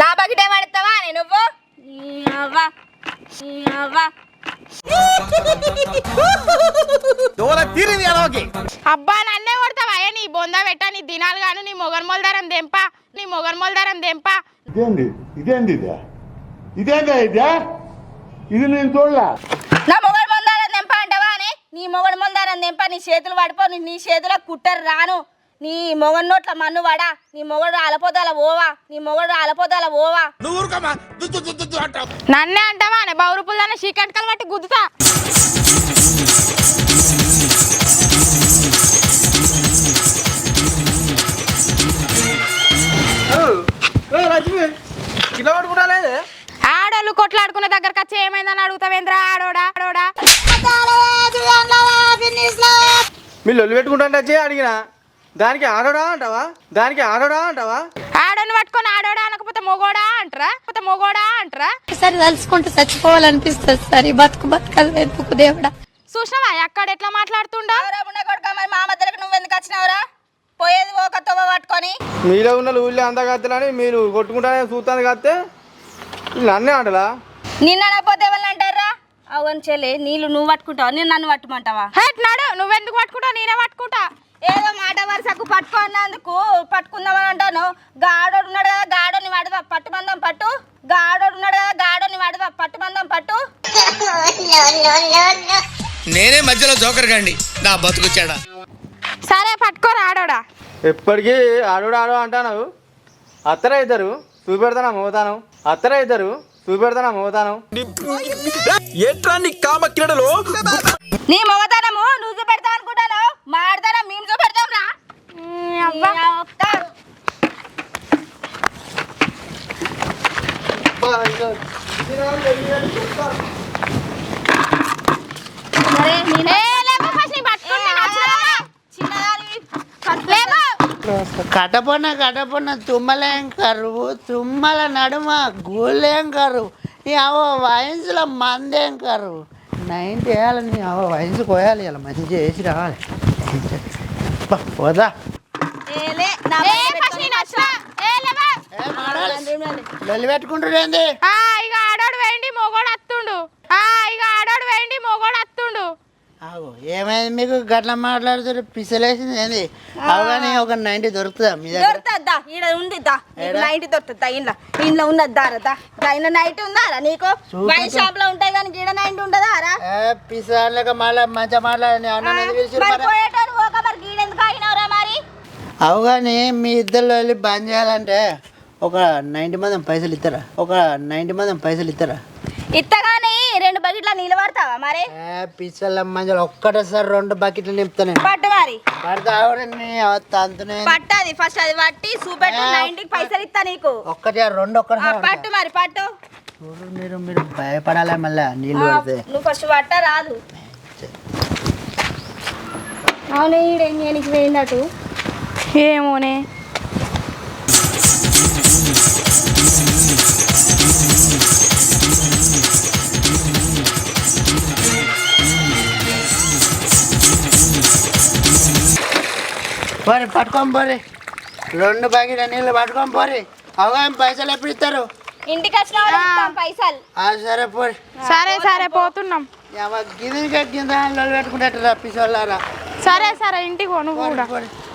నా బకెట్ ఏమడతావా నేను నువ్వు? అబ్బా నన్నే కొడతావా? ఏ నీ బొంద పెట్ట నీ దినాలు గాను నీ మొగన్ మొలదారం దెంప నీ మొగన్ మొలదారం దెంప. ఇదేంది? ఇదేంది ఇదే? ఇదేందా ఇదే? ఇది నేను చూడలే. నా మొగడు మొందారం తెంప అంటావా అని నీ మొగడు మొందారం తెంప నీ చేతులు పడిపో నీ- నీ చేతుల కుట్టరు రాను. నీ మొగడు నోట్ల మన్ను వడా నీ మొగడు అలపోదాల ఓవా నీ మొగడు అలపోదాల ఓవా నన్నే అంటావా? అనే బౌరు పుల్లని చీకటికలు బట్టి గుద్దుతా. ఆడోళ్ళు కొట్లాడుకున్న దగ్గరకు వచ్చి ఏమైందని అడుగుతావేంద్రా ఆడోడా ఆడోడా? మీరు లొల్లి పెట్టుకుంటా వచ్చి అడిగిన. దానికి ఆడోడా అంటావా? దానికి ఆడోడా అంటావా? ఆడోని పట్టుకొని ఆడోడా అనకపోతే మొగోడా అంటారా? పోతే మొగోడా అంటారా? ఒకసారి తలుచుకుంటూ చచ్చిపోవాలనిపిస్తుంది సార్. ఈ బతుకు ఎందుకు దేవుడా? చూసినావా? అక్కడ ఎట్లా మాట్లాడుతుండో? మరి మా మధ్యలోకి నువ్వు ఎందుకు వచ్చినావురా? పోయేది ఒక తొవ్వ పట్టుకొని. మీలో ఉన్న ఊళ్ళో అంతా కత్తలని మీరు కొట్టుకుంటానే చూస్తాను కత్తే? నన్నే ఆటలా నిన్న పోతే ఎవరు అంటారా? అవును చెల్లి నీళ్ళు నువ్వు పట్టుకుంటావా? నేను నన్ను పట్టుమంటావా హేట్ నాడు నువ్వెందుకు పట్టుకుంటావు? నేనే పట్టుకుంటా. ఏదో మాట వరుసకు పట్టుకున్నందుకు పట్టుకుందామని అంటాను గాడోడు ఉన్నాడు కదా గాడోని వాడదా పట్టుమందం పట్టు గాడోడు ఉన్నాడు కదా గాడోని వాడదా పట్టుమందం పట్టు నేనే మధ్యలో జోకర్ గండి నా బతుకు చెడ సరే పట్టుకోరా ఆడోడా ఎప్పటికీ ఆడోడు ఆడో అంటాను అత్తరే ఇద్దరు చూపెడతానా మోతాను అత్తరే ఇద్దరు చూపెడతానా మోతాను ఏంట్రా నీ కామ క్రీడలు నీ మొగతనము నువ్వు చూపెడతావు అనుకుంటాను మాడతానా మేము చూపెడతాం రా అబ్బా నీ అక్క. సరే, నేనే- ఏ, లేపు ఫస్ట్ నీ పట్టుకుంటే నచ్చలేదా? చిన్నదానివి. లేపు. కటపొన్న కటపొన్న తుమ్మలేం కరువు తుమ్మల నడుమ గూలేం కరువు నీ అవ వయసులో మందేం కరువు నైన్టీ వేయాలి నీ అవ వయసు పోయాలి ఇలా మంచిగా వేసి రావాలి. బా, పోదా. లొల్లి పెట్టుకుంటుండేంది ఆ, ఇక ఆడోడు వేయండి మొగోడు అత్తుండు. ఆ, ఇక ఆడోడు వేయండి మొగోడు అత్తుండు. ఆగు ఏమైంది మీకు? గట్ల మాట్లాడుతారు పిసలేసింది ఏంది? అవగానే ఒక నైన్టీ దొరుకుతుందా మీ దగ్గర? దొరుకుతుందా? ఈడ ఉంది దా. నీకు నైట్ దొరుకుతుందా ఇంట్లో ఇంట్లో ఉన్నది దారా దా. ఇంట్లో నైట్ ఉందా రా నీకు? వైన్ షాప్లో ఉంటాయి కానీ గీడ నైట్ ఉండదా రా? ఏ పిసాలక మళ్ళీ మంచిగా మాట్లాడి అన్న మరి అవగానే మీ ఇద్దరు వెళ్ళి బంద్ చేయాలంటే ఒక నైంటీ మంది పైసలు ఇస్తారా ఒక నైంటీ మంది పైసలు ఇస్తారా ఇత్తగాని రెండు బకెట్ల నీళ్ళు పడతావా మరి? ఏ పిచ్చల మంజలు ఒక్కటేసారి రెండు బకెట్లు నింపుతాను పట్టు మరి. పట్టది ఫస్ట్ అది పట్టి చూపెట్టు నైన్టీకి పైసలు ఇస్తా నీకు. ఒక్కటి రెండు ఒక్కటి పట్టు మరి పట్టు. చూడు మీరు మీరు భయపడాలి మళ్ళీ? నీళ్ళు పడితే. నువ్వు ఫస్ట్ పట్ట రాదు. అవును ఈడేం నీకు పోయినట్టు ఏమోనే. పోరి పట్టుకొని పోరి. రెండు బకెట్ల నీళ్ళు పట్టుకొని పోరి. అవగానే పైసలు ఎప్పుడు ఇస్తారు? ఇంటికి వచ్చిన పైసలు. ఆ సరే పోరి. సరే సరే పోతున్నాం. గిన్నె గింద పెట్టుకుంటే పిసోళ్ళారా సరే సరే ఇంటికి పో నువ్వు కూడా. పోరి.